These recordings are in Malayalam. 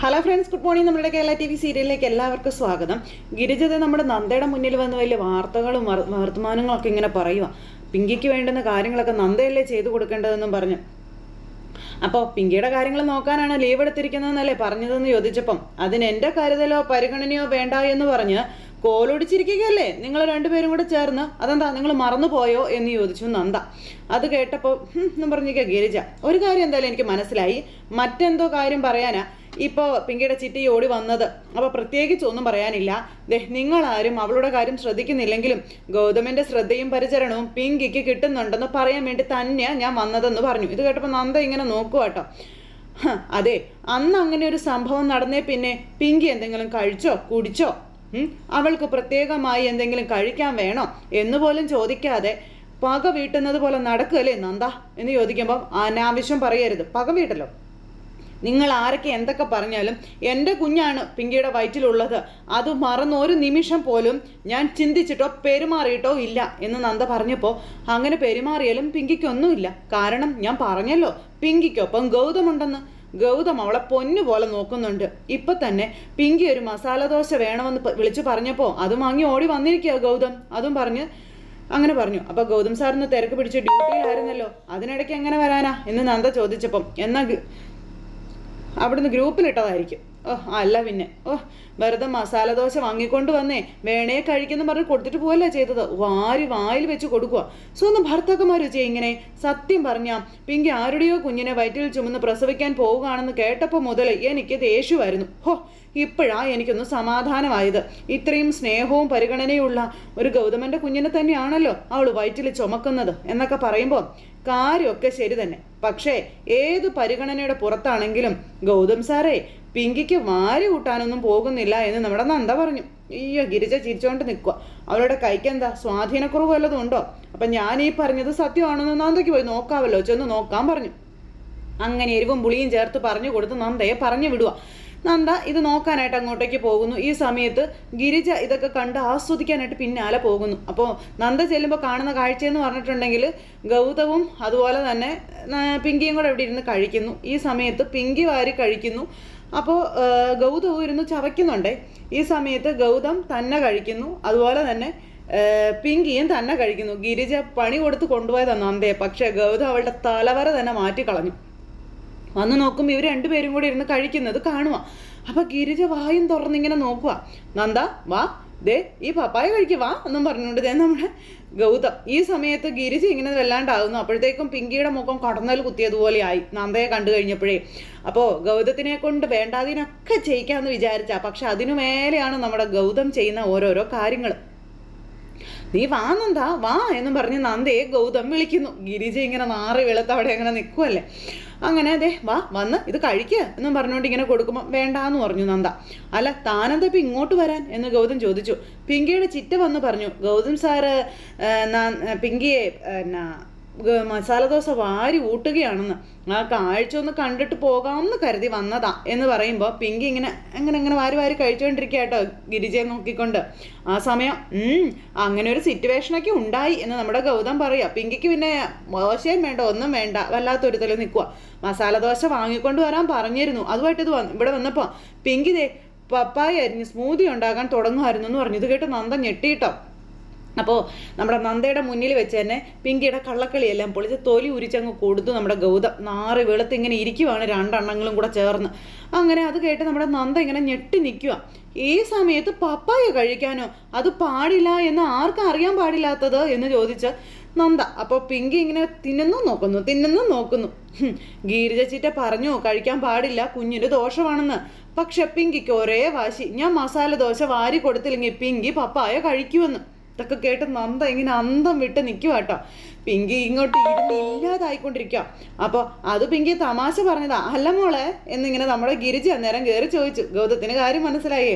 ഹലോ ഫ്രണ്ട്സ് ഗുഡ് മോർണിംഗ് നമ്മുടെ കേരള ടി വി സീരിയലിലേക്ക് എല്ലാവർക്കും സ്വാഗതം. ഗിരിജത നമ്മുടെ നന്ദയുടെ മുന്നിൽ വന്ന് വലിയ വാർത്തകളും വർ- വർത്തമാനങ്ങളൊക്കെ ഇങ്ങനെ പറയുക പിങ്കിക്ക് വേണ്ടുന്ന കാര്യങ്ങളൊക്കെ നന്ദയല്ലേ ചെയ്തു കൊടുക്കേണ്ടതെന്നും പറഞ്ഞു. അപ്പോൾ പിങ്കിയുടെ കാര്യങ്ങൾ നോക്കാനാണ് ലീവ് എടുത്തിരിക്കുന്നതെന്നല്ലേ പറഞ്ഞതെന്ന് ചോദിച്ചപ്പം അതിന് എന്റെ കരുതലോ പരിഗണനയോ വേണ്ട എന്ന് പറഞ്ഞ് കോലൊടിച്ചിരിക്കുകയല്ലേ നിങ്ങൾ രണ്ടുപേരും കൂടെ ചേർന്ന് അതെന്താ നിങ്ങൾ മറന്നുപോയോ എന്ന് ചോദിച്ചു നന്ദ. അത് കേട്ടപ്പോൾ എന്നും പറഞ്ഞിരിക്കുക ഗിരിജ. ഒരു കാര്യം എന്തായാലും എനിക്ക് മനസ്സിലായി. മറ്റെന്തോ കാര്യം പറയാനാ. ഇപ്പോൾ പിങ്കിയുടെ ചിട്ടി ഓടി വന്നത്. അപ്പോൾ പ്രത്യേകിച്ച് ഒന്നും പറയാനില്ല. ദേ നിങ്ങളാരും അവളുടെ കാര്യം ശ്രദ്ധിക്കുന്നില്ലെങ്കിലും ഗൗതമിന്റെ ശ്രദ്ധയും പരിചരണവും പിങ്കിക്ക് കിട്ടുന്നുണ്ടെന്ന് പറയാൻ വേണ്ടി തന്നെയാണ് ഞാൻ വന്നതെന്ന് പറഞ്ഞു. ഇത് കേട്ടപ്പോൾ നന്ദ ഇങ്ങനെ നോക്കുക കേട്ടോ അതെ അന്ന് അങ്ങനെ ഒരു സംഭവം നടന്നേ പിന്നെ പിങ്കി എന്തെങ്കിലും കഴിച്ചോ കുടിച്ചോ? അവൾക്ക് പ്രത്യേകമായി എന്തെങ്കിലും കഴിക്കാൻ വേണോ എന്ന് പോലും ചോദിക്കാതെ പക വീട്ടുന്നത് പോലെ നടക്കുകയല്ലേ നന്ദ? എന്ന് ചോദിക്കുമ്പോൾ അനാവശ്യം പറയരുത്. പക വീട്ടല്ലോ. നിങ്ങൾ ആരൊക്കെ എന്തൊക്കെ പറഞ്ഞാലും എന്റെ കുഞ്ഞാണ് പിങ്കിയുടെ വയറ്റിലുള്ളത്. അത് മറന്ന് ഒരു നിമിഷം പോലും ഞാൻ ചിന്തിച്ചിട്ടോ പെരുമാറിയിട്ടോ ഇല്ല എന്ന് നന്ദ പറഞ്ഞപ്പോൾ അങ്ങനെ പെരുമാറിയാലും പിങ്കിക്കൊന്നുമില്ല. കാരണം ഞാൻ പറഞ്ഞല്ലോ പിങ്കിക്കൊപ്പം ഗൗതമുണ്ടെന്ന്. ഗൗതം അവളെ പൊന്നു പോലെ നോക്കുന്നുണ്ട്. ഇപ്പൊ തന്നെ പിങ്കി ഒരു മസാല ദോശ വേണമെന്ന് വിളിച്ചു പറഞ്ഞപ്പോൾ അത് വാങ്ങി ഓടി വന്നിരിക്കുക ഗൗതം. അതും പറഞ്ഞ് അങ്ങനെ പറഞ്ഞു. അപ്പൊ ഗൗതം സാറിന് തിരക്ക് പിടിച്ച് ഡ്യൂട്ടിയിലായിരുന്നല്ലോ അതിനിടയ്ക്ക് എങ്ങനെ വരാനാ എന്ന് നന്ദ ചോദിച്ചപ്പം എന്നാ അവിടുന്ന് ഗ്രൂപ്പിലിട്ടതായിരിക്കും. ഓ അല്ല പിന്നെ. ഓ വെറുതെ മസാല ദോശ വാങ്ങിക്കൊണ്ട് വന്നേ. വേണേ കഴിക്കുന്ന പറഞ്ഞ് കൊടുത്തിട്ട് പോവല്ലേ ചെയ്തത്? വാരി വായിൽ വെച്ച് കൊടുക്കുക സ്വന്തം ഭർത്താക്കന്മാർ വെച്ചേ ഇങ്ങനെ. സത്യം പറഞ്ഞ പിങ്കി ആരുടെയോ കുഞ്ഞിനെ വയറ്റിൽ ചുമന്ന് പ്രസവിക്കാൻ പോവുകയാണെന്ന് കേട്ടപ്പോൾ മുതൽ എനിക്ക് ദേഷ്യമായിരുന്നു. ഹോ ഇപ്പോഴാ എനിക്കൊന്ന് സമാധാനമായത്. ഇത്രയും സ്നേഹവും പരിഗണനയുമുള്ള ഒരു ഗൗതമന്റെ കുഞ്ഞിനെ തന്നെയാണല്ലോ അവൾ വയറ്റിൽ ചുമക്കുന്നത് എന്നൊക്കെ പറയുമ്പോൾ കാര്യമൊക്കെ ശരി തന്നെ. പക്ഷേ ഏത് പരിഗണനയുടെ പുറത്താണെങ്കിലും ഗൗതം സാറേ പിങ്കിക്ക് വാരി കൂട്ടാനൊന്നും പോകുന്നില്ല എന്ന് നമ്മുടെ നന്ദ പറഞ്ഞു. അയ്യോ ഗിരിജ ചിരിച്ചോണ്ട് നിൽക്കുക അവളുടെ കൈക്കെന്താ? സ്വാധീനക്കുറവ് വല്ലതും ഉണ്ടോ? അപ്പം ഞാൻ ഈ പറഞ്ഞത് സത്യമാണെന്ന് നന്ദയ്ക്ക് പോയി നോക്കാമല്ലോ ചെന്ന് നോക്കാൻ പറഞ്ഞു. അങ്ങനെ എരിവും പുളിയും ചേർത്ത് പറഞ്ഞു കൊടുത്ത് നന്ദയെ പറഞ്ഞു വിടുക നന്ദ ഇത് നോക്കാനായിട്ട് അങ്ങോട്ടേക്ക് പോകുന്നു. ഈ സമയത്ത് ഗിരിജ ഇതൊക്കെ കണ്ട് ആസ്വദിക്കാനായിട്ട് പിന്നാലെ പോകുന്നു. അപ്പോൾ നന്ദ ചെല്ലുമ്പോൾ കാണുന്ന കാഴ്ചയെന്ന് പറഞ്ഞിട്ടുണ്ടെങ്കിൽ ഗൗതവും അതുപോലെ തന്നെ പിങ്കിയും കൂടെ ഇവിടെ ഇരുന്ന് കഴിക്കുന്നു. ഈ സമയത്ത് പിങ്കി വാരി കഴിക്കുന്നു. അപ്പോൾ ഗൗതവും ഇരുന്ന് ചവയ്ക്കുന്നുണ്ടേ. ഈ സമയത്ത് ഗൗതം തന്നെ കഴിക്കുന്നു. അതുപോലെ തന്നെ പിങ്കിയും തന്നെ കഴിക്കുന്നു. ഗിരിജ പണി കൊടുത്ത് കൊണ്ടുപോയതാണ് നന്ദയെ. പക്ഷേ ഗൗതം അവളുടെ തലവര തന്നെ മാറ്റിക്കളഞ്ഞു. വന്ന് നോക്കുമ്പോൾ ഇവർ രണ്ടുപേരും കൂടി ഇരുന്ന് കഴിക്കുന്നത് കാണുക അപ്പൊ ഗിരിജ വായും തുറന്നിങ്ങനെ നോക്കുക നന്ദ വാ. ദേ ഈ പപ്പായ കഴിക്കുക വാ എന്നും പറഞ്ഞുകൊണ്ട് ദേ നമ്മുടെ ഗൗതം. ഈ സമയത്ത് ഗിരിജ ഇങ്ങനെ വല്ലാണ്ടാകുന്നു അപ്പോഴത്തേക്കും പിങ്കിയുടെ മുഖം കടന്നൽ കുത്തിയതുപോലെ ആയി. നന്ദയെ കണ്ടു കഴിഞ്ഞപ്പോഴേ. അപ്പോൾ ഗൗതത്തിനെ കൊണ്ട് വേണ്ടാതിനൊക്കെ ചെയ്യിക്കാമെന്ന് വിചാരിച്ച. പക്ഷെ അതിനു മേലെയാണ് നമ്മുടെ ഗൗതം ചെയ്യുന്ന ഓരോരോ കാര്യങ്ങൾ നീ വാ നന്ദാ വാ എന്നും പറഞ്ഞ് നന്ദയെ ഗൗതം വിളിക്കുന്നു. ഗിരിജ ഇങ്ങനെ നാറി വെളുത്ത് അവിടെ അങ്ങനെ നിൽക്കുമല്ലേ അങ്ങനെ അതെ വാ വന്ന് ഇത് കഴിക്കുക എന്നും പറഞ്ഞുകൊണ്ട് ഇങ്ങനെ കൊടുക്കുമ്പോൾ വേണ്ട എന്ന് പറഞ്ഞു നന്ദ. അല്ല താനെന്താ ഇപ്പം ഇങ്ങോട്ട് വരാൻ എന്ന് ഗൗതം ചോദിച്ചു. പിങ്കിയുടെ ചിറ്റ വന്ന് പറഞ്ഞു ഗൗതം സാറ് പിങ്കിയെ എന്നാ മസാല ദോശ വാരി ഊട്ടുകയാണെന്ന്. ആ കാഴ്ച ഒന്ന് കണ്ടിട്ട് പോകാമെന്ന് കരുതി വന്നതാ എന്ന് പറയുമ്പോൾ പിങ്കി ഇങ്ങനെ അങ്ങനെ അങ്ങനെ വാരി വാരി കഴിച്ചുകൊണ്ടിരിക്കുക കേട്ടോ ഗിരിജയെ നോക്കിക്കൊണ്ട്. ആ സമയം അങ്ങനെ ഒരു സിറ്റുവേഷനൊക്കെ ഉണ്ടായി എന്ന് നമ്മുടെ ഗൗതം പറയുക പിങ്കിക്ക് പിന്നെ ദോശയും വേണ്ട ഒന്നും വേണ്ട വല്ലാത്തൊരുത്തൽ നിൽക്കുക മസാല ദോശ വാങ്ങിക്കൊണ്ട് വരാൻ പറഞ്ഞിരുന്നു. അതുമായിട്ട് ഇത് വന്ന് ഇവിടെ വന്നപ്പോൾ പിങ്കി ദേ പപ്പായ അരിഞ്ഞ് സ്മൂതി ഉണ്ടാകാൻ തുടങ്ങുമായിരുന്നു എന്ന് പറഞ്ഞു. ഇത് കേട്ട് നന്ദ ഞെട്ടിയിട്ടോ അപ്പോൾ നമ്മുടെ നന്ദയുടെ മുന്നിൽ വെച്ച് തന്നെ പിങ്കിയുടെ കള്ളക്കളിയെല്ലാം പൊളിച്ച് തൊലി ഉരിച്ചങ്ങ് കൊടുത്തു നമ്മുടെ ഗൗതം. നാറ് വെളുത്ത് ഇങ്ങനെ ഇരിക്കുവാണ് രണ്ടെണ്ണങ്ങളും കൂടെ ചേർന്ന്. അങ്ങനെ അത് കേട്ട് നമ്മുടെ നന്ദ ഇങ്ങനെ ഞെട്ടി നിൽക്കുക ഈ സമയത്ത് പപ്പായ കഴിക്കാനോ? അത് പാടില്ല എന്ന് ആർക്കും അറിയാൻ പാടില്ലാത്തത്? എന്ന് ചോദിച്ച നന്ദ. അപ്പോൾ പിങ്കി ഇങ്ങനെ തിന്നുന്നു നോക്കുന്നു തിന്നുന്നു നോക്കുന്നു. ഹും, ഗീരിജ ചിറ്റ പറഞ്ഞു കഴിക്കാൻ പാടില്ല കുഞ്ഞിന് ദോഷമാണെന്ന്. പക്ഷെ പിങ്കിക്ക് ഒരേ വാശി. ഞാൻ മസാല ദോശ വാരി കൊടുത്തില്ലെങ്കിൽ പിങ്കി പപ്പായ കഴിക്കുമെന്ന്. ഇതൊക്കെ കേട്ട് നന്ദ ഇങ്ങനെ അന്തം വിട്ട് നിൽക്കുക കേട്ടോ. പിങ്കി ഇങ്ങോട്ട് ഇരുന്ന് ഇല്ലാതായിക്കൊണ്ടിരിക്കുക അപ്പോൾ അത് പിങ്കി തമാശ പറഞ്ഞതാ. അല്ല മോളെ എന്നിങ്ങനെ നമ്മുടെ ഗിരിജ അന്നേരം കയറി ചോദിച്ചു. ഗൗതത്തിന് കാര്യം മനസ്സിലായേ.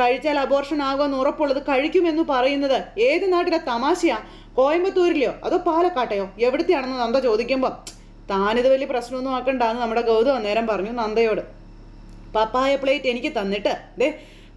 കഴിച്ചാൽ അബോർഷൻ ആകുമെന്ന് ഉറപ്പുള്ളത് കഴിക്കുമെന്ന് പറയുന്നത് ഏത് നാട്ടിലെ തമാശയാ? കോയമ്പത്തൂരിലെയോ? അതോ പാലക്കാട്ടെയോ? എവിടത്തെയാണെന്ന് നന്ദ ചോദിക്കുമ്പോൾ താനിത് വലിയ പ്രശ്നമൊന്നും ആക്കണ്ടെന്ന് നമ്മുടെ ഗൗതം അന്നേരം പറഞ്ഞു നന്ദയോട്. പപ്പായ പ്ലേറ്റ് എനിക്ക് തന്നിട്ട് ദേ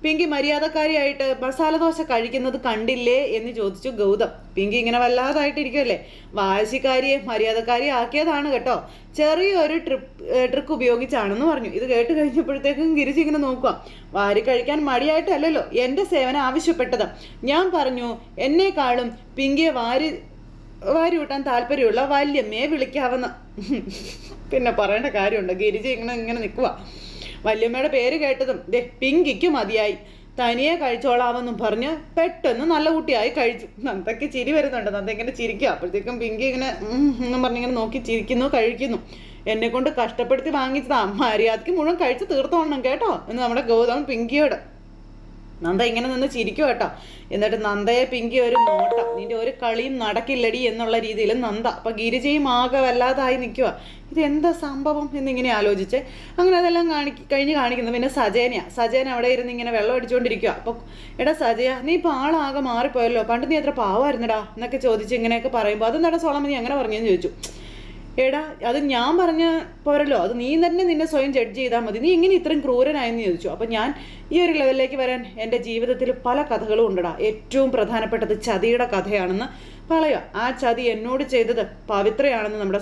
പിങ്കി മര്യാദക്കാരിയായിട്ട് മസാല ദോശ കഴിക്കുന്നത് കണ്ടില്ലേ എന്ന് ചോദിച്ചു ഗൗതം. പിങ്കി ഇങ്ങനെ വല്ലാതായിട്ടിരിക്കുമല്ലേ വാശിക്കാരിയെ മര്യാദക്കാരി ആക്കിയതാണ് കേട്ടോ. ചെറിയൊരു ട്രിപ്പ് ട്രിക്ക് ഉപയോഗിച്ചാണെന്ന് പറഞ്ഞു. ഇത് കേട്ട് കഴിഞ്ഞപ്പോഴത്തേക്കും ഗിരിജി ഇങ്ങനെ നോക്കുക. വാരി കഴിക്കാൻ മടിയായിട്ടല്ലല്ലോ എന്റെ സേവനം ആവശ്യപ്പെട്ടത്. ഞാൻ പറഞ്ഞു എന്നെക്കാളും പിങ്കിയെ വാരി വാരി വിട്ടാൻ താല്പര്യമുള്ള വല്യമ്മയെ വിളിക്കാവുന്ന. പിന്നെ പറയേണ്ട കാര്യമുണ്ട്. ഗിരിജി ഇങ്ങനെ ഇങ്ങനെ നിൽക്കുക. വല്യമ്മയുടെ പേര് കേട്ടതും ദേ പിങ്കിക്ക് മതിയായി. തനിയെ കഴിച്ചോളാമെന്നും പറഞ്ഞ് പെട്ടെന്ന് നല്ല കുട്ടിയായി കഴിച്ചു. നന്ദയ്ക്ക് ചിരി വരുന്നുണ്ട്. നന്ദ ഇങ്ങനെ ചിരിക്കുക അപ്പോഴത്തേക്കും പിങ്കി ഇങ്ങനെ എന്നും പറഞ്ഞിങ്ങനെ നോക്കി ചിരിക്കുന്നു കഴിക്കുന്നു. എന്നെ കൊണ്ട് കഷ്ടപ്പെടുത്തി വാങ്ങിച്ചതാ. മര്യാദയ്ക്ക് മുഴുവൻ കഴിച്ച് തീർത്തോണം കേട്ടോ എന്ന് നമ്മുടെ ഗൗതം പിങ്കിയോട്. നന്ദ ഇങ്ങനെ നിന്ന് ചിരിക്കും കേട്ടോ. എന്നിട്ട് നന്ദയെ പിങ്കി ഒരു നോട്ടം. നിന്റെ ഒരു കളിയും നടക്കില്ലടി എന്നുള്ള രീതിയിൽ നന്ദ. അപ്പൊ ഗിരിജയും ആകെ വല്ലാതായി നിൽക്കുക ഇതെന്താ സംഭവം എന്നിങ്ങനെ ആലോചിച്ച്. അങ്ങനെ അതെല്ലാം കാണി കഴിഞ്ഞ് കാണിക്കുന്നു. പിന്നെ സജേനയാ. സജേന അവിടെ ഇരുന്ന് ഇങ്ങനെ വെള്ളം അടിച്ചുകൊണ്ടിരിക്കുക അപ്പോൾ എടാ സജയ നീ ഇപ്പൊ ആളാകെ മാറിപ്പോയല്ലോ. പണ്ട് നീ എത്ര പാവമായിരുന്നടാ എന്നൊക്കെ ചോദിച്ച് ഇങ്ങനെയൊക്കെ പറയുമ്പോൾ അതെന്താണ് സോളമ നീ അങ്ങനെ പറഞ്ഞെന്ന് ചോദിച്ചു. എടാ അത് ഞാൻ പറഞ്ഞ പോരല്ലോ. അത് നീ തന്നെ നിന്നെ സ്വയം ജഡ്ജ് ചെയ്താൽ മതി. നീ എങ്ങനെ ഇത്രയും ക്രൂരനായെന്ന് ചോദിച്ചു. അപ്പം ഞാൻ ഈ ഒരു ലെവലിലേക്ക് വരാൻ എന്റെ ജീവിതത്തിൽ പല കഥകളും ഉണ്ടടാ. ഏറ്റവും പ്രധാനപ്പെട്ടത് ചതിയുടെ കഥയാണെന്ന് പറയുക. ആ ചതി എന്നോട് ചെയ്തത് പവിത്രയാണെന്ന് നമ്മുടെ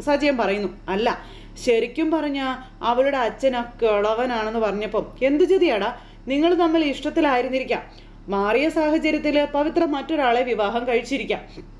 സജയൻ പറയുന്നു. അല്ല ശരിക്കും പറഞ്ഞ അവളുടെ അച്ഛൻ ആ കിളവനാണെന്ന് പറഞ്ഞപ്പം എന്ത് ചതിയാടാ? നിങ്ങൾ തമ്മിൽ ഇഷ്ടത്തിലായിരുന്നിരിക്കാം. മാറിയ സാഹചര്യത്തിൽ പവിത്ര മറ്റൊരാളെ വിവാഹം കഴിച്ചിരിക്കാം.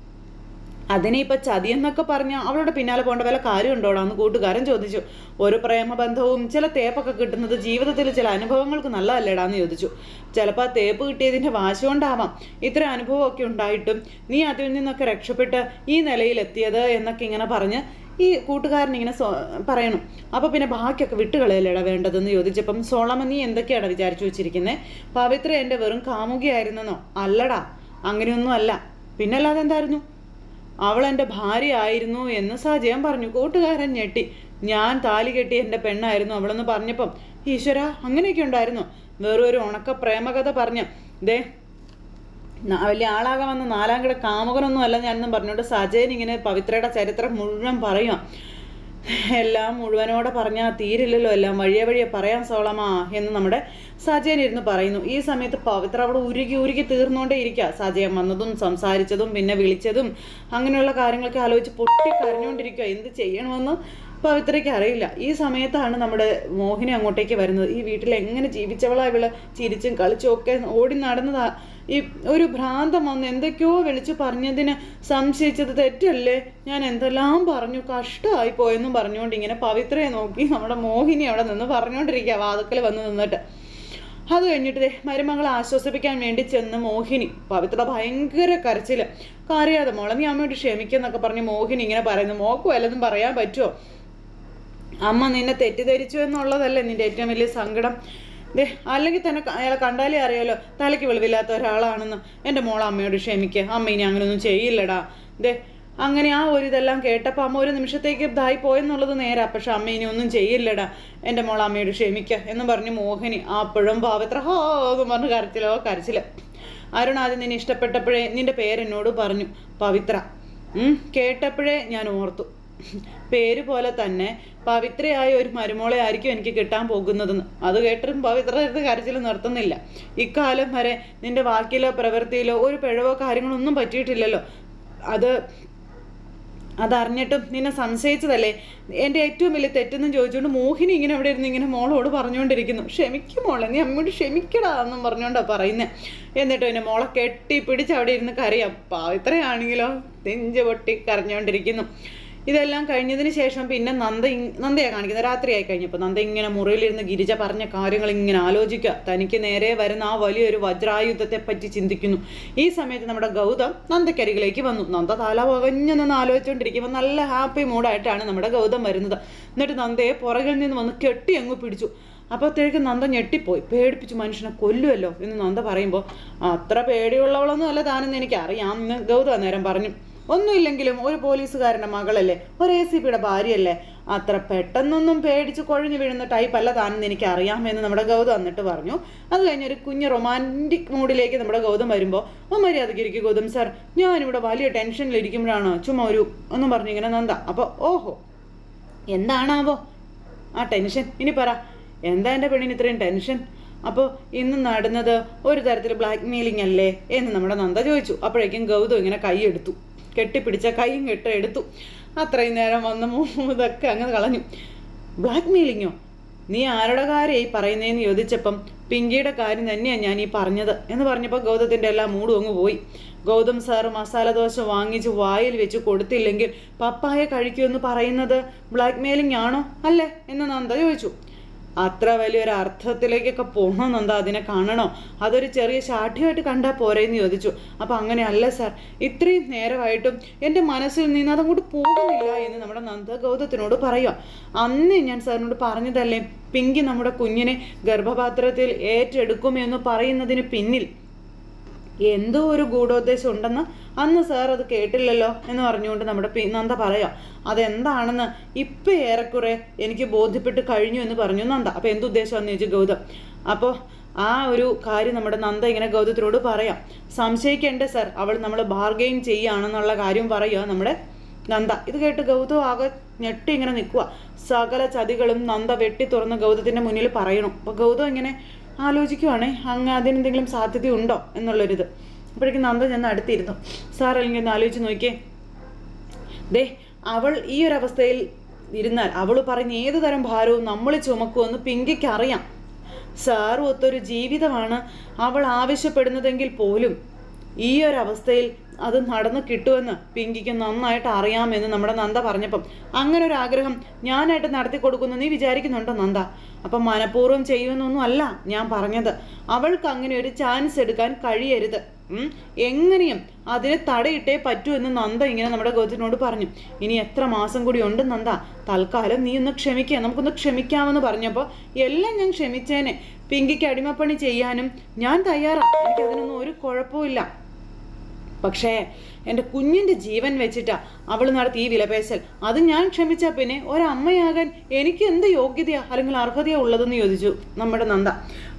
അതിനെ ഇപ്പം ചതിയെന്നൊക്കെ പറഞ്ഞ അവളുടെ പിന്നാലെ പോകേണ്ട വല്ല കാര്യം ഉണ്ടോടാന്ന് കൂട്ടുകാരൻ ചോദിച്ചു. ഒരു പ്രേമബന്ധവും ചില തേപ്പൊക്കെ കിട്ടുന്നത് ജീവിതത്തിൽ ചില അനുഭവങ്ങൾക്ക് നല്ലതല്ലേടാന്ന് ചോദിച്ചു. ചിലപ്പോൾ ആ തേപ്പ് കിട്ടിയതിന്റെ വാശമുണ്ടാവാം ഇത്ര അനുഭവമൊക്കെ ഉണ്ടായിട്ടും നീ അതിൽ നിന്നൊക്കെ രക്ഷപ്പെട്ട് ഈ നിലയിലെത്തിയത് എന്നൊക്കെ ഇങ്ങനെ പറഞ്ഞ് ഈ കൂട്ടുകാരൻ ഇങ്ങനെ സോ പറയണം. അപ്പോൾ പിന്നെ ബാക്കിയൊക്കെ വിട്ടുകളയല്ലേടാ വേണ്ടതെന്ന് ചോദിച്ചപ്പം സോളമ നീ എന്തൊക്കെയാണ് വിചാരിച്ചു വെച്ചിരിക്കുന്നത് പവിത്ര എന്റെ വെറും കാമുകിയായിരുന്നെന്നോ? അല്ലടാ അങ്ങനെയൊന്നും അല്ല. പിന്നല്ലാതെ എന്തായിരുന്നു? അവൾ എന്റെ ഭാര്യയായിരുന്നു എന്ന് സജയൻ പറഞ്ഞു. കൂട്ടുകാരൻ ഞെട്ടി. ഞാൻ താലി കെട്ടി എന്റെ പെണ്ണായിരുന്നു അവളെന്ന് പറഞ്ഞപ്പം ഈശ്വര അങ്ങനെയൊക്കെ ഉണ്ടായിരുന്നു. വെറും ഒരു ഉണക്ക പ്രേമകഥ പറഞ്ഞു ദേ വലിയ ആളാകാൻ വന്ന നാലാം കിട കാമുകനൊന്നും അല്ല ഞാനെന്നും പറഞ്ഞുകൊണ്ട് സജയൻ ഇങ്ങനെ പവിത്രയുടെ ചരിത്രം മുഴുവൻ പറയുക എല്ലാം മുഴുവനോടെ പറഞ്ഞാൽ തീരില്ലല്ലോ എല്ലാം. വഴിയെ വഴിയെ പറയാൻ സോളമാ എന്ന് നമ്മുടെ സജയൻ ഇരുന്ന് പറയുന്നു. ഈ സമയത്ത് പവിത്ര അവിടെ ഉരുകി ഉരുകി തീർന്നുകൊണ്ടേ ഇരിക്കുക സജയൻ വന്നതും സംസാരിച്ചതും പിന്നെ വിളിച്ചതും അങ്ങനെയുള്ള കാര്യങ്ങളൊക്കെ ആലോചിച്ച് പൊട്ടി കരഞ്ഞുകൊണ്ടിരിക്കുക എന്ത് ചെയ്യണമെന്ന് പവിത്രയ്ക്ക് അറിയില്ല. ഈ സമയത്താണ് നമ്മുടെ മോഹിനി അങ്ങോട്ടേക്ക് വരുന്നത്. ഈ വീട്ടിൽ എങ്ങനെ ജീവിച്ചവളാ ഇവൾ? ചിരിച്ചും കളിച്ചും ഒക്കെ ഓടി നടന്നതാ. ഈ ഒരു ഭ്രാന്തം വന്ന് എന്തൊക്കെയോ വിളിച്ചു പറഞ്ഞതിന് സംശയിച്ചത് തെറ്റല്ലേ? ഞാൻ എന്തെല്ലാം പറഞ്ഞു? കഷ്ടമായി പോയെന്നും പറഞ്ഞുകൊണ്ട് ഇങ്ങനെ പവിത്രയെ നോക്കി നമ്മുടെ മോഹിനി അവിടെ നിന്ന് പറഞ്ഞുകൊണ്ടിരിക്കുക വാതുക്കൽ വന്ന് നിന്നിട്ട്. അത് കഴിഞ്ഞിട്ട് മരുമകളെ ആശ്വസിപ്പിക്കാൻ വേണ്ടി ചെന്ന് മോഹിനി പവിത്ര ഭയങ്കര കരച്ചിൽ കാര്യാതെ മോളെ നീ അമ്മയോട് ക്ഷമിക്കുന്നൊക്കെ പറഞ്ഞ് മോഹിനി ഇങ്ങനെ പറയുന്നു. മോക്ക് വല്ലതും പറയാൻ പറ്റുമോ അമ്മ നിന്നെ തെറ്റിദ്ധരിച്ചു എന്നുള്ളതല്ലേ നിന്റെ ഏറ്റവും വലിയ സങ്കടം? ദേ അല്ലെങ്കിൽ തന്നെ അയാളെ കണ്ടാലേ അറിയാലോ തലയ്ക്ക് വെളിവില്ലാത്ത ഒരാളാണെന്ന്. എന്റെ മോൾ അമ്മയോട് ക്ഷമിക്കുക അമ്മ ഇനി അങ്ങനെയൊന്നും ചെയ്യില്ലടാ. ദേ അങ്ങനെ ആ ഒരു ഇതെല്ലാം കേട്ടപ്പോൾ അമ്മ ഒരു നിമിഷത്തേക്ക് ഇതായി പോയെന്നുള്ളത് നേരാ. പക്ഷെ അമ്മ ഇനി ഒന്നും ചെയ്യില്ലടാ. എന്റെ മോൾ അമ്മയോട് ക്ഷമിക്കുക എന്ന് പറഞ്ഞ് മോഹിനി അപ്പോഴും പാവത്ര ഹോ എന്ന് പറഞ്ഞ് കരച്ചിലോ കരച്ചിൽ. അരുൺ ആദ്യം നിന്നെ ഇഷ്ടപ്പെട്ടപ്പോഴേ നിന്റെ പേരെന്നോട് പറഞ്ഞു. പവിത്ര. കേട്ടപ്പോഴേ ഞാൻ ഓർത്തു. പേര് പോലെ തന്നെ പവിത്രയായ ഒരു മരുമോളെ ആയിരിക്കും എനിക്ക് കിട്ടാൻ പോകുന്നതെന്ന് അത് കേട്ടിട്ടും പവിത്ര എടുത്ത് കരച്ചിൽ നിർത്തുന്നില്ല. ഇക്കാലം വരെ നിന്റെ വാക്കിലോ പ്രവൃത്തിയിലോ ഒരു പിഴവോ കാര്യങ്ങളൊന്നും പറ്റിയിട്ടില്ലല്ലോ. അത് അതറിഞ്ഞിട്ടും നിന്നെ സംശയിച്ചതല്ലേ? എന്റെ ഏറ്റവും വലിയ തെറ്റെന്നും ചോദിച്ചുകൊണ്ട് മോഹിനി ഇങ്ങനെ അവിടെ ഇരുന്ന് ഇങ്ങനെ മോളോട് പറഞ്ഞുകൊണ്ടിരിക്കുന്നു. ക്ഷമിക്കും മോളെ നീ അമ്മയോട് ക്ഷമിക്കടാ എന്നും പറഞ്ഞുകൊണ്ടാണ് പറയുന്നത് എന്നിട്ട് പിന്നെ മോളെ കെട്ടി പിടിച്ച് അവിടെ ഇരുന്ന് കരയാം. പാവിത്രയാണെങ്കിലോ നെഞ്ച് പൊട്ടി കരഞ്ഞുകൊണ്ടിരിക്കുന്നു. ഇതെല്ലാം കഴിഞ്ഞതിന് ശേഷം പിന്നെ നന്ദ നന്ദയാണ് കാണിക്കുന്നത്. രാത്രിയായി കഴിഞ്ഞപ്പോൾ നന്ദ ഇങ്ങനെ മുറിയിലിരുന്ന് ഗിരിജ പറഞ്ഞ കാര്യങ്ങൾ ഇങ്ങനെ ആലോചിക്കുക. തനിക്ക് നേരെ വരുന്ന ആ വലിയൊരു വജ്രായുധത്തെ പറ്റി ചിന്തിക്കുന്നു. ഈ സമയത്ത് നമ്മുടെ ഗൗതം നന്ദക്കരികിലേക്ക് വന്നു. നന്ദ തല പകഞ്ഞു നിന്ന് ആലോചിച്ചുകൊണ്ടിരിക്കുമ്പോൾ നല്ല ഹാപ്പി മൂഡായിട്ടാണ് നമ്മുടെ ഗൗതം വരുന്നത്. എന്നിട്ട് നന്ദയെ പുറകിൽ നിന്ന് വന്ന് കെട്ടി അങ്ങ് പിടിച്ചു. അപ്പോഴത്തേക്ക് നന്ദ ഞെട്ടിപ്പോയി. പേടിപ്പിച്ച് മനുഷ്യനെ കൊല്ലുമല്ലോ എന്ന് നന്ദ പറയുമ്പോൾ അത്ര പേടിയുള്ളവളൊന്നും അല്ല താനെന്ന് എനിക്കറിയാം എന്ന് ഗൗതം നേരം പറഞ്ഞു. ഒന്നുമില്ലെങ്കിലും ഒരു പോലീസുകാരന്റെ മകളല്ലേ? ഒരു എ സി പിയുടെ ഭാര്യയല്ലേ? അത്ര പെട്ടെന്നൊന്നും പേടിച്ച് കുഴഞ്ഞു വീഴുന്ന ടൈപ്പ് അല്ല താനെന്ന് എനിക്ക് അറിയാമെന്ന് നമ്മുടെ ഗൗതം എന്നിട്ട് പറഞ്ഞു. അത് കഴിഞ്ഞൊരു കുഞ്ഞ് റൊമാന്റിക് മൂഡിലേക്ക് നമ്മുടെ ഗൗതം വരുമ്പോൾ ഒന്ന് മര്യാദയ്ക്ക് ഇരിക്കും ഗൗതം സാർ ഞാനിവിടെ വലിയ ടെൻഷനിലിരിക്കുമ്പോഴാണ് ചുമ്മാ ഒരു ഒന്നും പറഞ്ഞു ഇങ്ങനെ നന്ദ. അപ്പോൾ ഓഹോ എന്താണാവോ? ആ ടെൻഷൻ ഇനി പറ. എന്താ എന്റെ പെണ്ണിന് ഇത്രയും ടെൻഷൻ അപ്പോൾ ഇന്ന് നടന്നത് ഒരു തരത്തിൽ ബ്ലാക്ക് മെയിലിംഗ് അല്ലേ എന്ന് നമ്മുടെ നന്ദ ചോദിച്ചു. അപ്പോഴേക്കും ഗൗതം ഇങ്ങനെ കൈ എടുത്തു. കെട്ടിപ്പിടിച്ച കൈയും കെട്ട് എടുത്തു. അത്രയും നേരം വന്ന് ഇതൊക്കെ അങ്ങ് കളഞ്ഞു. ബ്ലാക്ക് മെയിലിങ്ങോ നീ ആരുടെ കാര്യമായി പറയുന്നതെന്ന് ചോദിച്ചപ്പം പിങ്കിയുടെ കാര്യം തന്നെയാണ് ഞാൻ ഈ പറഞ്ഞത് എന്ന് പറഞ്ഞപ്പോൾ ഗൗതത്തിന്റെ എല്ലാം മൂടും അങ്ങ് പോയി. ഗൗതം സാർ മസാല ദോശ വാങ്ങിച്ച് വായിൽ വെച്ച് കൊടുത്തില്ലെങ്കിൽ പപ്പായ കഴിക്കുമെന്ന് പറയുന്നത് ബ്ലാക്ക് മെയിലിംഗ് ആണോ അല്ലേ? എന്ന് നന്ദ ചോദിച്ചു. അത്ര വലിയൊരു അർത്ഥത്തിലേക്കൊക്കെ പോകണം അതിനെ കാണണോ? അതൊരു ചെറിയ ശാഠ്യമായിട്ട് കണ്ടാൽ പോരെന്ന് ചോദിച്ചു. അപ്പം അങ്ങനെയല്ല സാർ. ഇത്രയും നേരമായിട്ടും എന്റെ മനസ്സിൽ നിന്ന് അതങ്ങോട്ട് പോകുന്നില്ല എന്ന് നമ്മുടെ നന്ദ ഗൗതത്തിനോട് പറയുക അന്ന് ഞാൻ സാറിനോട് പറഞ്ഞതല്ലേ പിങ്കി നമ്മുടെ കുഞ്ഞിനെ ഗർഭപാത്രത്തിൽ ഏറ്റെടുക്കുമെന്ന് പറയുന്നതിന് പിന്നിൽ എന്തോ ഒരു ഗൂഢോദ്ദേശം ഉണ്ടെന്ന് അന്ന് സാർ അത് കേട്ടില്ലല്ലോ എന്ന് പറഞ്ഞുകൊണ്ട് നമ്മുടെ പി നന്ദ പറയാം. അതെന്താണെന്ന് ഇപ്പം ഏറെക്കുറെ എനിക്ക് ബോധ്യപ്പെട്ട് കഴിഞ്ഞു എന്ന് പറഞ്ഞു നന്ദ. അപ്പോൾ എന്തുദ്ദേശമാണെന്ന് ചോദിച്ചു ഗൗതം. അപ്പോൾ ആ ഒരു കാര്യം നമ്മുടെ നന്ദ ഇങ്ങനെ ഗൗതത്തിനോട് പറയാം. സംശയിക്കേണ്ട സാർ അവൾ നമ്മൾ ബാർഗെയിൻ ചെയ്യുകയാണെന്നുള്ള കാര്യം പറയുക നമ്മുടെ നന്ദ. ഇത് കേട്ട് ഗൗതം ആകെ ഞെട്ടി ഇങ്ങനെ നിൽക്കുക സകല ചതികളും നന്ദ വെട്ടി തുറന്ന് ഗൗതത്തിന്റെ മുന്നിൽ പറയണം. അപ്പോൾ ഗൗതം ഇങ്ങനെ ആലോചിക്കുവാണേ അങ്ങ് അതിനെന്തെങ്കിലും സാധ്യതയുണ്ടോ എന്നുള്ളൊരിത്. അപ്പോഴേക്കും നന്ദ ഞാൻ അടുത്തിരുന്നു. സാർ അല്ലെങ്കിൽ ഒന്ന് ആലോചിച്ച് നോക്കിയേ. ദേ അവൾ ഈ ഒരു അവസ്ഥയിൽ ഇരുന്നാൽ അവൾ പറഞ്ഞ ഏത് തരം ഭാരവും നമ്മൾ ചുമക്കുമെന്ന് പിങ്കിക്ക് അറിയാം സാറും ഒത്തൊരു ജീവിതമാണ് അവൾ ആവശ്യപ്പെടുന്നതെങ്കിൽ പോലും ഈ ഒരു അവസ്ഥയിൽ അത് നടന്ന് കിട്ടുമെന്ന് പിങ്കിക്ക് നന്നായിട്ട് അറിയാമെന്ന് നമ്മുടെ നന്ദ പറഞ്ഞപ്പം അങ്ങനെ ഒരു ആഗ്രഹം ഞാനായിട്ട് നടത്തി കൊടുക്കുന്നു. നീ വിചാരിക്കുന്നുണ്ടോ നന്ദ? അപ്പം മനഃപൂർവം ചെയ്യുമെന്നൊന്നും അല്ല ഞാൻ പറഞ്ഞത്. അവൾക്ക് അങ്ങനെ ഒരു ചാൻസ് എടുക്കാൻ കഴിയരുത്. എങ്ങനെയും അതിന് തടയിട്ടേ പറ്റൂ എന്ന് നന്ദ ഇങ്ങനെ നമ്മുടെ ഗോത്രനോട് പറഞ്ഞു. ഇനി എത്ര മാസം കൂടി ഉണ്ട് നന്ദ? തൽക്കാലം നീ ഒന്ന് ക്ഷമിക്കുക നമുക്കൊന്ന് ക്ഷമിക്കാമെന്ന് പറഞ്ഞപ്പോൾ എല്ലാം ഞാൻ ക്ഷമിച്ചേനെ. പിങ്കിക്ക് അടിമപ്പണി ചെയ്യാനും ഞാൻ തയ്യാറാണ് എനിക്ക് അതിനൊന്നും ഒരു കുഴപ്പമില്ല പക്ഷേ എന്റെ കുഞ്ഞിന്റെ ജീവൻ വെച്ചിട്ടാ അവൾ നടത്തി ഈ വിലപേശൽ. അത് ഞാൻ ക്ഷമിച്ചാൽ പിന്നെ ഒരമ്മയാകാൻ എനിക്ക് എന്ത് യോഗ്യതയാ അല്ലെങ്കിൽ അർഹതയാ ഉള്ളതെന്ന് ചോദിച്ചു നമ്മുടെ നന്ദ.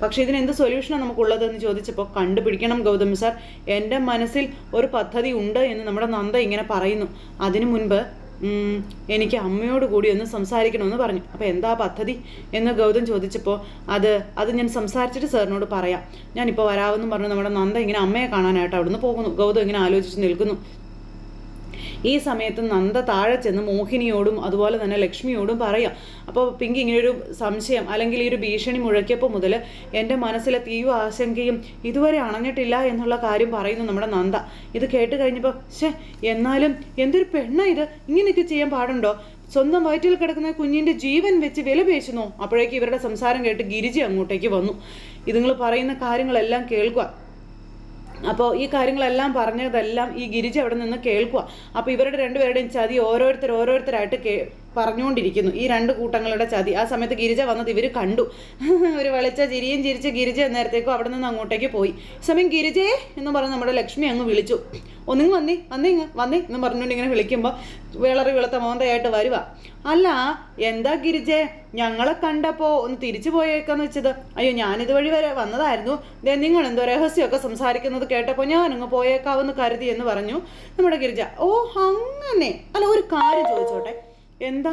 പക്ഷേ ഇതിന് എന്ത് സൊല്യൂഷനാണ് നമുക്കുള്ളതെന്ന് ചോദിച്ചപ്പോൾ കണ്ടുപിടിക്കണം ഗൗതം സാർ. എന്റെ മനസ്സിൽ ഒരു പദ്ധതി ഉണ്ട് എന്ന് നമ്മുടെ നന്ദ ഇങ്ങനെ പറയുന്നു. അതിനു മുൻപ് എനിക്ക് അമ്മയോട് കൂടി ഒന്ന് സംസാരിക്കണമെന്ന് പറഞ്ഞു. അപ്പോൾ എന്താ പദ്ധതി? എന്ന് ഗൗതം ചോദിച്ചപ്പോൾ അത് അത് ഞാൻ സംസാരിച്ചിട്ട് സാറിനോട് പറയാം. ഞാനിപ്പോൾ വരാമെന്നും പറഞ്ഞു നമ്മുടെ നന്ദ ഇങ്ങനെ അമ്മയെ കാണാനായിട്ട് അവിടുന്ന് പോകുന്നു. ഗൗതം ഇങ്ങനെ ആലോചിച്ച് നിൽക്കുന്നു. ഈ സമയത്ത് നന്ദ താഴെ ചെന്ന് മോഹിനിയോടും അതുപോലെ തന്നെ ലക്ഷ്മിയോടും പറയാം. അപ്പോൾ പിങ്കി ഇങ്ങനെയൊരു സംശയം അല്ലെങ്കിൽ ഈ ഒരു ഭീഷണി മുഴക്കിയപ്പോൾ മുതൽ എന്റെ മനസ്സിലെ തീവ്ര ആശങ്കയും ഇതുവരെ അണഞ്ഞിട്ടില്ല എന്നുള്ള കാര്യം പറയുന്നു നമ്മുടെ നന്ദ. ഇത് കേട്ട് കഴിഞ്ഞപ്പോൾ ശേ എന്നാലും എന്തൊരു പെണ്ണ ഇത്? ഇങ്ങനെയൊക്കെ ചെയ്യാൻ പാടുണ്ടോ? സ്വന്തം വയറ്റിൽ കിടക്കുന്ന കുഞ്ഞിന്റെ ജീവൻ വെച്ച് വില പേശുന്നു. അപ്പോഴേക്ക് ഇവരുടെ സംസാരം കേട്ട് ഗിരിജി അങ്ങോട്ടേക്ക് വന്നു. ഇതുങ്ങൾ പറയുന്ന കാര്യങ്ങളെല്ലാം കേൾക്കുക. അപ്പോൾ ഈ കാര്യങ്ങളെല്ലാം പറഞ്ഞതെല്ലാം ഈ ഗിരിജ അവിടെ നിന്ന് കേൾക്കുക. അപ്പോൾ ഇവരുടെ രണ്ടുപേരുടെയും ചതി ഓരോരുത്തർ ഓരോരുത്തരായിട്ട് കേ പറഞ്ഞുകൊണ്ടിരിക്കുന്നു. ഈ രണ്ട് കൂട്ടങ്ങളുടെ ചതി. ആ സമയത്ത് ഗിരിജ വന്നത് ഇവർ കണ്ടു. ഒരു വിളിച്ച ചിരിയും ചിരിച്ച് ഗിരിജ നേരത്തേക്കും അവിടെ നിന്ന് അങ്ങോട്ടേക്ക് പോയി. സമയം ഗിരിജയെ എന്ന് പറഞ്ഞ് നമ്മുടെ ലക്ഷ്മി അങ്ങ് വിളിച്ചു. ഒന്നിങ്ങ് വന്നേ വന്നേ ഇങ്ങ് വന്നേ എന്ന് പറഞ്ഞുകൊണ്ട് ഇങ്ങനെ വിളിക്കുമ്പോൾ വിളറി വെളുത്ത മോന്തയായിട്ട് വരുക അല്ല എന്താ ഗിരിജെ? ഞങ്ങളെ കണ്ടപ്പോൾ ഒന്ന് തിരിച്ചു പോയേക്കാന്ന് വെച്ചത്. അയ്യോ ഞാനിത് വഴി വരെ വന്നതായിരുന്നു. ദേ നിങ്ങൾ എന്തോ രഹസ്യമൊക്കെ സംസാരിക്കുന്നത് കേട്ടപ്പോൾ ഞാൻ അങ്ങ് പോയേക്കാവെന്ന് കരുതി എന്ന് പറഞ്ഞു നമ്മുടെ ഗിരിജ. ഓ അങ്ങനെ. അല്ല ഒരു കാര്യം ചോദിച്ചോട്ടെ. എന്താ?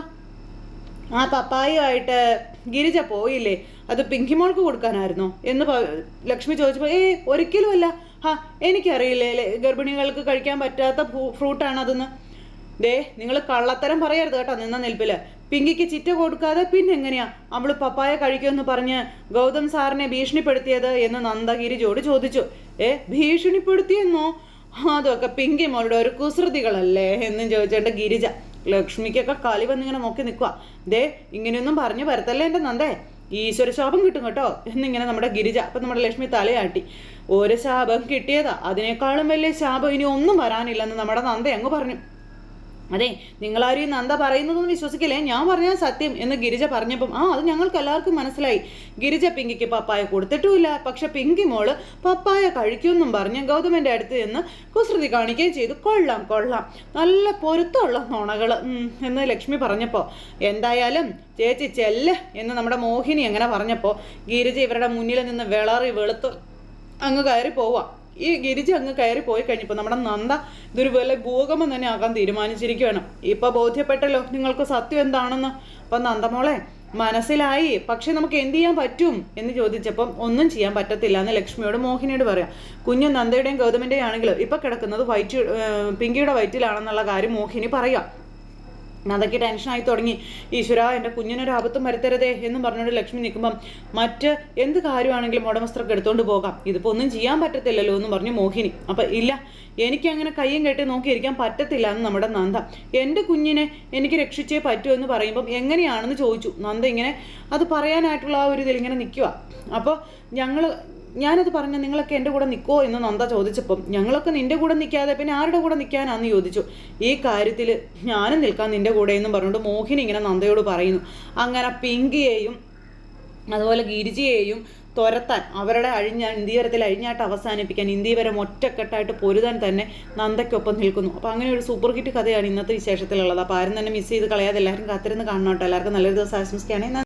ആ പപ്പായുമായിട്ട് ഗിരിജ പോയില്ലേ? അത് പിങ്കിമോൾക്ക് കൊടുക്കാനായിരുന്നോ? എന്ന് ലക്ഷ്മി ചോദിച്ചപ്പോൾ ഏ ഒരിക്കലുമല്ല ഹാ എനിക്കറിയില്ലേ ഗർഭിണികൾക്ക് കഴിക്കാൻ പറ്റാത്ത ഫ്രൂട്ടാണ് അതെന്ന് ദേ നിങ്ങൾ കള്ളത്തരം പറയരുത് കേട്ടോ നിന്ന നിൽപ്പിൽ. പിങ്കിക്ക് ചിറ്റ കൊടുക്കാതെ പിന്നെ എങ്ങനെയാ അവൾ പപ്പായ കഴിക്കുമെന്ന് പറഞ്ഞ് ഗൗതം സാറിനെ ഭീഷണിപ്പെടുത്തിയത് എന്ന് നന്ദഗിരിജോട് ചോദിച്ചു. ഏ ഭീഷണിപ്പെടുത്തിയെന്നോ? അതൊക്കെ പിങ്കി മോളുടെ ഒരു കുസൃതികളല്ലേ? എന്നും ചോദിച്ചോണ്ട് ഗിരിജ ലക്ഷ്മിക്കൊക്കെ കളി വന്നിങ്ങനെ നോക്കി നിൽക്കുക ദേ ഇങ്ങനെയൊന്നും പറഞ്ഞു വരത്തല്ലേ എന്റെ നന്ദേ? ഈശ്വര ശാപം കിട്ടും കേട്ടോ. എന്നിങ്ങനെ നമ്മുടെ ഗിരിജ അപ്പം നമ്മുടെ ലക്ഷ്മി തലയാട്ടി. ഒരു ശാപം കിട്ടിയതാ. അതിനേക്കാളും വലിയ ശാപം ഇനി ഒന്നും വരാനില്ലെന്ന് നമ്മുടെ നന്ദ അങ്ങ് പറഞ്ഞു. അതെ നിങ്ങളാരും നന്ദ പറയുന്നതൊന്നും വിശ്വസിക്കില്ലേ? ഞാൻ പറഞ്ഞാൽ സത്യം എന്ന് ഗിരിജ പറഞ്ഞപ്പം ആ അത് ഞങ്ങൾക്ക് എല്ലാവർക്കും മനസ്സിലായി. ഗിരിജ പിങ്കിക്ക് പപ്പായ കൊടുത്തിട്ടുമില്ല. പക്ഷെ പിങ്കി മോൾ പപ്പായ കഴിക്കുമെന്നും പറഞ്ഞ് ഗൗതമന്റെ അടുത്ത് നിന്ന് കുസൃതി കാണിക്കുകയും ചെയ്തു. കൊള്ളാം കൊള്ളാം. നല്ല പൊരുത്തമുള്ള നുണകൾ എന്ന് ലക്ഷ്മി പറഞ്ഞപ്പോൾ എന്തായാലും ചേച്ചി ചെല്ല് എന്ന് നമ്മുടെ മോഹിനി അങ്ങനെ പറഞ്ഞപ്പോൾ ഗിരിജ ഇവരുടെ മുന്നിൽ നിന്ന് വിളറി വെളുത്ത്. അങ്ങ് കയറി പോവാം. ഈ ഗിരിജ അങ്ങ് കയറി പോയി കഴിഞ്ഞപ്പോൾ നമ്മുടെ നന്ദ ഇതൊരു വലിയ ഭൂകമ്പം തന്നെ ആകാൻ തീരുമാനിച്ചിരിക്കുകയാണ്. ഇപ്പൊ ബോധ്യപ്പെട്ടല്ലോ നിങ്ങൾക്ക് സത്യം എന്താണെന്ന്. അപ്പം നന്ദമോളെ മനസ്സിലായി. പക്ഷെ നമുക്ക് എന്ത് ചെയ്യാൻ പറ്റും എന്ന് ചോദിച്ചപ്പം ഒന്നും ചെയ്യാൻ പറ്റത്തില്ല എന്ന് ലക്ഷ്മിയോട് മോഹിനിയോട് പറയാം. കുഞ്ഞു നന്ദയുടെയും ഗൗതമിന്റെയും ആണെങ്കിൽ ഇപ്പം കിടക്കുന്നത് വയറ്റ് പിങ്കിയുടെ വയറ്റിലാണെന്നുള്ള കാര്യം മോഹിനി പറയാം. അതൊക്കെ ടെൻഷനായി തുടങ്ങി. ഈശ്വര എന്റെ കുഞ്ഞിനൊരു അബദ്ധം വരുത്തരുതേ എന്നും പറഞ്ഞുകൊണ്ട് ലക്ഷ്മി നിൽക്കുമ്പം മറ്റ് എന്ത് കാര്യമാണെങ്കിലും ഉടമസ്ഥർക്ക് എടുത്തുകൊണ്ട് പോകാം. ഇതിപ്പോൾ ഒന്നും ചെയ്യാൻ പറ്റത്തില്ലല്ലോ എന്ന് പറഞ്ഞു മോഹിനി. അപ്പം ഇല്ല എനിക്ക് അങ്ങനെ കയ്യും കെട്ടി നോക്കിയിരിക്കാൻ പറ്റത്തില്ല എന്ന് നമ്മുടെ നന്ദ. എന്റെ കുഞ്ഞിനെ എനിക്ക് രക്ഷിച്ചേ പറ്റൂ എന്ന് പറയുമ്പം എങ്ങനെയാണെന്ന് ചോദിച്ചു. നന്ദ ഇങ്ങനെ അത് പറയാനായിട്ടുള്ള ആ ഒരു ഇതിൽ ഇങ്ങനെ നിൽക്കുക അപ്പോൾ ഞങ്ങൾ ഞാനത് പറഞ്ഞു നിങ്ങളൊക്കെ എന്റെ കൂടെ നിൽക്കുമോ എന്ന് നന്ദ ചോദിച്ചപ്പം ഞങ്ങളൊക്കെ നിന്റെ കൂടെ നിൽക്കാതെ പിന്നെ ആരുടെ കൂടെ നിൽക്കാനാന്ന് ചോദിച്ചു. ഈ കാര്യത്തിൽ ഞാനും നിൽക്കാൻ നിന്റെ കൂടെ എന്നും പറഞ്ഞുകൊണ്ട് മോഹിനി ഇങ്ങനെ നന്ദയോട് പറയുന്നു. അങ്ങനെ പിങ്കിയെയും അതുപോലെ ഗിരിജിയെയും തുരത്താൻ അവരുടെ അഴിഞ്ഞ ഇന്ത്യവരത്തിൽ അഴിഞ്ഞാട്ട് അവസാനിപ്പിക്കാൻ ഇന്ത്യവരം ഒറ്റക്കെട്ടായിട്ട് പൊരുതാൻ തന്നെ നന്ദയ്ക്കൊപ്പം നിൽക്കുന്നു. അപ്പോൾ അങ്ങനെ ഒരു സൂപ്പർ ഹിറ്റ് കഥയാണ് ഇന്നത്തെ വിശേഷത്തിലുള്ളത്. അപ്പോൾ ആരും തന്നെ മിസ് ചെയ്ത് കളയാതെ എല്ലാവരും കാത്തിരുന്ന് കാണണം കേട്ടോ. എല്ലാവർക്കും നല്ലൊരു ദിവസം ആശംസിക്കുകയാണെങ്കിൽ